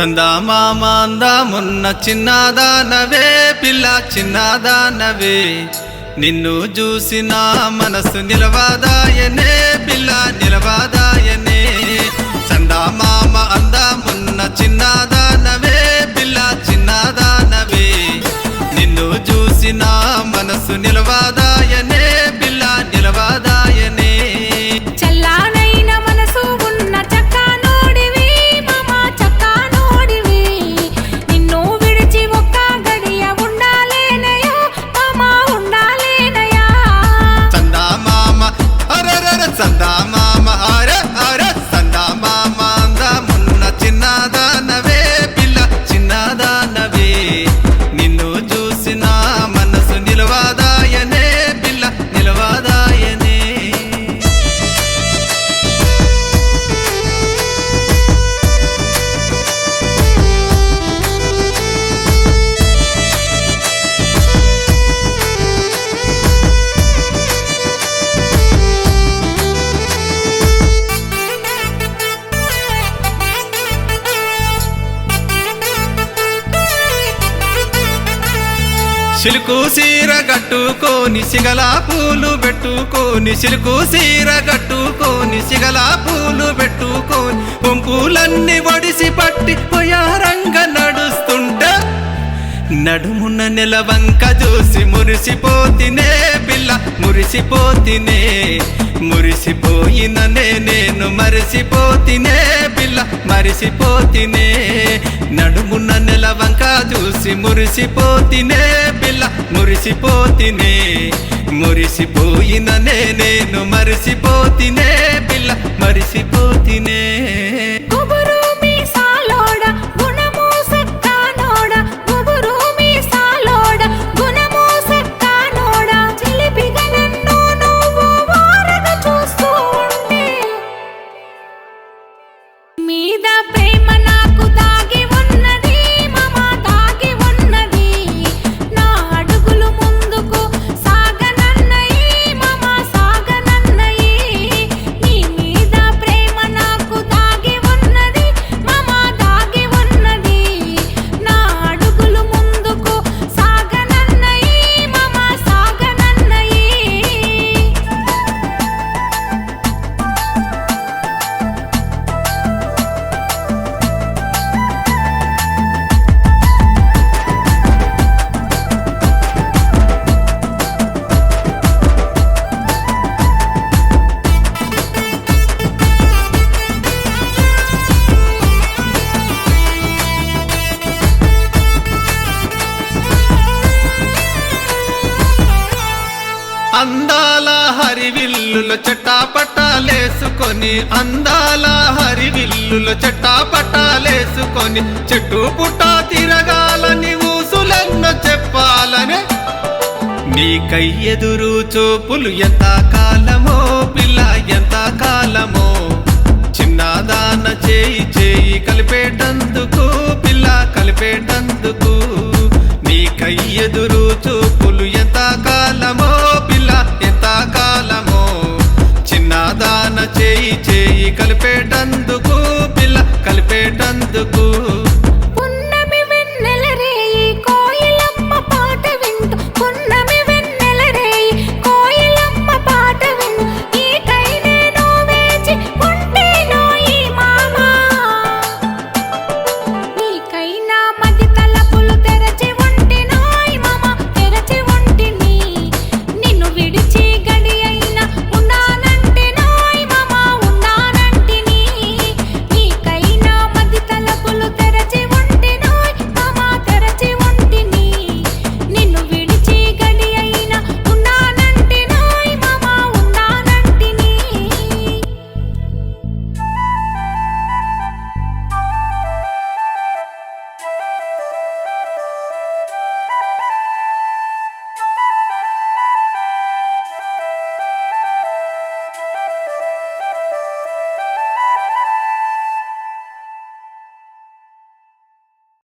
చందామామ అందామున్న చిన్నదానవే పిల్ల చిన్నదానవే. నిన్ను చూసిన మనసు నిలవాదాయనే నిలవాదాయనే. నిన్ను చూసిన మనసు నిలవాదాయనే పిల్ల నిలవాదాయనే. సిలుకు సీర కట్టుకోని సిగలా పూలు పెట్టుకోని సిలుకు సీర కట్టుకోని సిగలా పూలు పెట్టుకోని కుంకులన్నీ ఒడిసి పట్టి పోయారంగ నడుస్తుంటే. నడుమున్న నెలవంక చూసి మురిసిపోతినే పిల్ల మురిసిపోతినే మురిసిపోయిన నేను మరిసిపోతినే పిల్ల మరిసిపోతినే. నడుమున్న నెలవంక చూసి మురిసిపోతినే పిల్ల మురిసిపోతినే. మురిసిపోయిన నేను మరిసిపోతినే పిల్ల మరిసిపోతినే. మీద ప్రేమ అందాల హరివిల్లుల చట్టాపట్టాలేసుకొని అందాల హరివిల్లుల చట్టాపట్టాలేసుకొని చెట్టు పుట్ట తిరగాలని ఊసులెన్నో చెప్పాలని. నీకై ఎదురు చూపులు ఎంత కాలమో పిల్ల ఎంత కాలమో చిన్నదాన చేయి చేయి కలిపేటందుకు చేయి కలిపేట